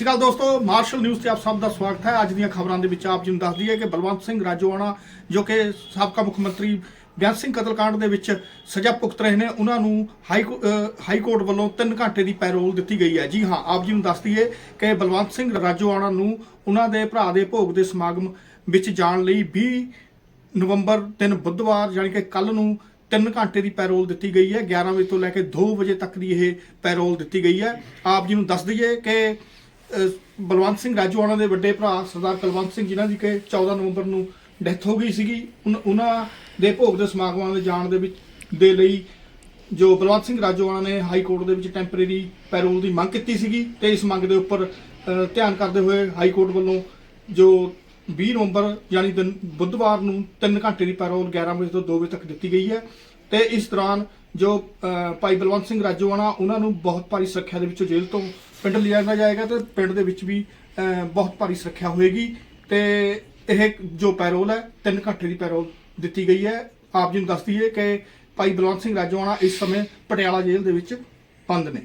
ਸ਼੍ਰੀ ਅਕਾਲ ਦੋਸਤੋ, martial news ਤੇ ਆਪ ਸਭ ਦਾ ਸਵਾਗਤ ਹੈ। ਅੱਜ ਦੀਆਂ ਖਬਰਾਂ ਦੇ ਵਿੱਚ ਆਪ ਜੀ ਨੂੰ ਦੱਸ ਦਈਏ ਕਿ ਬਲਵੰਤ ਸਿੰਘ ਰਾਜੋਆਣਾ, ਜੋ ਕਿ ਸਾਬਕਾ ਮੁੱਖ ਮੰਤਰੀ ਬਿਆਨ ਸਿੰਘ ਕਤਲकांड ਦੇ ਵਿੱਚ ਸਜ਼ਾ ਭੁਗਤ ਰਹੇ ਨੇ, ਉਹਨਾਂ ਨੂੰ ਹਾਈ ਕੋ- ਹਾਈ ਕੋਰਟ ਵੱਲੋਂ 3 ਘੰਟੇ ਦੀ ਪੈਰੋਲ ਦਿੱਤੀ ਗਈ ਹੈ। ਜੀ ਹਾਂ, ਆਪ ਜੀ ਨੂੰ ਦੱਸ ਦਈਏ ਕਿ ਬਲਵੰਤ ਸਿੰਘ ਰਾਜੋਆਣਾ ਨੂੰ ਉਹਨਾਂ ਦੇ ਭਰਾ ਦੇ ਭੋਗ ਦੇ ਸਮਾਗਮ ਵਿੱਚ ਜਾਣ ਲਈ 20 ਨਵੰਬਰ ਦਿਨ ਬੁੱਧਵਾਰ, ਯਾਨੀ ਕਿ ਕੱਲ ਨੂੰ 3 ਘੰਟੇ ਦੀ ਪੈਰੋਲ ਦਿੱਤੀ ਗਈ ਹੈ। 11 ਵਜੇ ਤੋਂ ਲੈ ਕੇ 2 ਵਜੇ ਤੱਕ ਦੀ ਇਹ ਪੈਰੋਲ ਦਿੱਤੀ ਗਈ ਹੈ। ਆਪ ਜੀ ਨੂੰ ਦੱਸ ਦਈਏ ਕਿ ਬਲਵੰਤ ਸਿੰਘ ਰਾਜੋਆਣਾ ਦੇ ਵੱਡੇ ਭਰਾ ਸਰਦਾਰ ਕੁਲਵੰਤ ਸਿੰਘ, ਜਿਨ੍ਹਾਂ ਦੀ ਕਿ 14 ਨਵੰਬਰ ਨੂੰ ਡੈਥ ਹੋ ਗਈ ਸੀਗੀ, ਉਨ- ਉਹਨਾਂ ਦੇ ਭੋਗ ਦੇ ਸਮਾਗਮਾਂ ਦੇ ਜਾਣ ਦੇ ਵਿੱਚ, ਦੇ ਲਈ ਜੋ ਬਲਵੰਤ ਸਿੰਘ ਰਾਜੋਆਣਾ ਨੇ ਹਾਈ ਕੋਰਟ ਦੇ ਵਿੱਚ ਟੈਂਪਰੇਰੀ ਪੈਰੋਲ ਦੀ ਮੰਗ ਕੀਤੀ ਸੀਗੀ ਤੇ ਇਸ ਮੰਗ ਦੇ ਉੱਪਰ ਧਿਆਨ ਕਰਦੇ ਹੋਏ ਹਾਈ ਕੋਰਟ ਵੱਲੋਂ ਜੋ 20 ਨਵੰਬਰ ਯਾਨੀ ਦਿਨ, ਬੁੱਧਵਾਰ ਨੂੰ 3 ਘੰਟੇ ਦੀ ਪੈਰੋਲ 11 ਵਜੇ ਤੋਂ 2 ਵਜੇ ਤੱਕ ਦਿੱਤੀ ਗਈ ਹੈ ਤੇ ਇਸ ਦੌਰਾਨ ਜੋ ਭਾਈ ਬਲਵੰਤ ਸਿੰਘ ਰਾਜੋਆਣਾ ਉਹਨਾਂ ਨੂੰ ਬਹੁਤ ਭਾਰੀ ਸੁਰੱਖਿਆ ਦੇ ਵਿੱਚੋਂ ਜੇਲ੍ਹ ਤੋਂ ਪਿੰਡ ਲਿਆਂਦਾ ਜਾਏਗਾ ਤੇ ਪਿੰਡ ਦੇ ਵਿੱਚ ਵੀ ਬਹੁਤ ਭਾਰੀ ਸੁਰੱਖਿਆ ਹੋਏਗੀ ਤੇ ਇਹ ਜੋ ਪੈਰੋਲ ਹੈ 3 ਘੰਟੇ ਦੀ ਪੈਰੋਲ ਦਿੱਤੀ ਗਈ ਹੈ। ਆਪ ਜੀ ਨੂੰ ਦੱਸ ਦਈਏ ਕਿ ਭਾਈ ਬਲਵੰਤ ਸਿੰਘ ਰਾਜੋਆਣਾ ਇਸ ਸਮੇਂ ਪਟਿਆਲਾ ਜੇਲ੍ਹ ਦੇ ਵਿੱਚ ਬੰਦ ਨੇ।